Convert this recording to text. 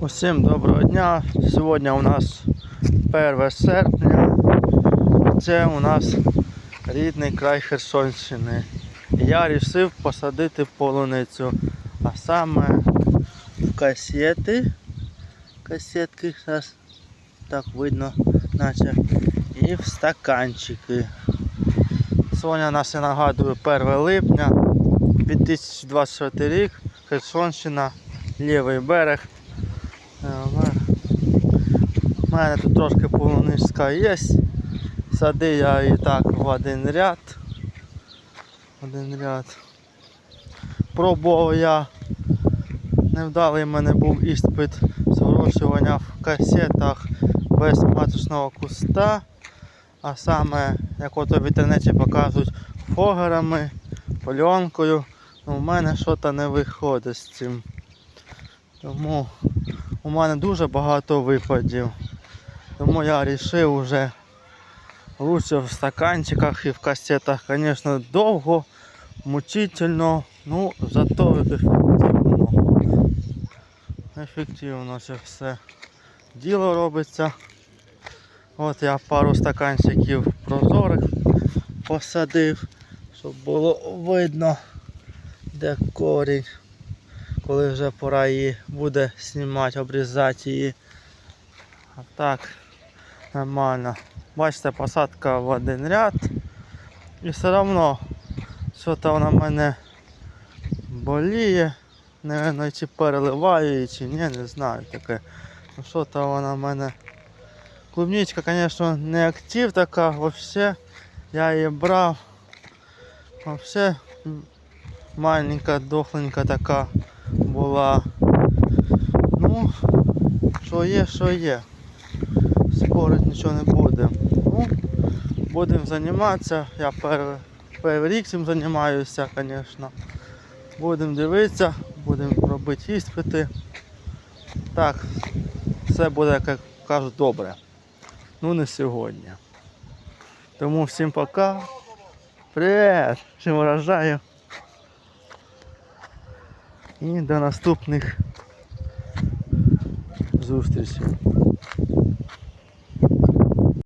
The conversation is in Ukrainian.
Усім доброго дня. Сьогодні у нас 1 серпня. Це у нас рідний край Херсонщини. Я вирішив посадити полуницю. А саме в касети. Касетки зараз так видно, наче. І в стаканчики. Сьогодні нас я нагадую 1 липня 2024 рік. Херсонщина, лівий берег. У мене тут трошки полуничка є. Сади я і так в один ряд. Один ряд. Пробував я. Невдалий в мене був іспит з в касетах без маточного куста. А саме, як ото в інтернеті показують, фогерами, польонкою. Ну, у мене щось не виходить з цим. Тому у мене дуже багато випадів. Тому я вирішив вже лучше в стаканчиках і в касетах, звісно, довго, мучительно, ну зато ефективно. Ефективно це все діло робиться. От я пару стаканчиків прозорих посадив, щоб було видно, де корінь коли вже пора її буде знімати, обрізати її. А так, нормально. Бачите, посадка в один ряд. І все одно що то вона в мене боліє. Наверно, чи переливаю чи ні, не знаю таке. Ну що то вона в мене. Клубничка, звісно, не актив така, вообще я її брав. Вообще маленька, дохленька така була. Ну, що є, що є. Спорить нічого не буде. Ну, будемо займатися. Я перший рік цим займаюся, звісно. Будемо дивитися, будемо робити іспити. Так, все буде, як кажуть, добре. Ну не сьогодні. Тому всім пока. Привіт! Всім вражаю. І до наступних зустрічей.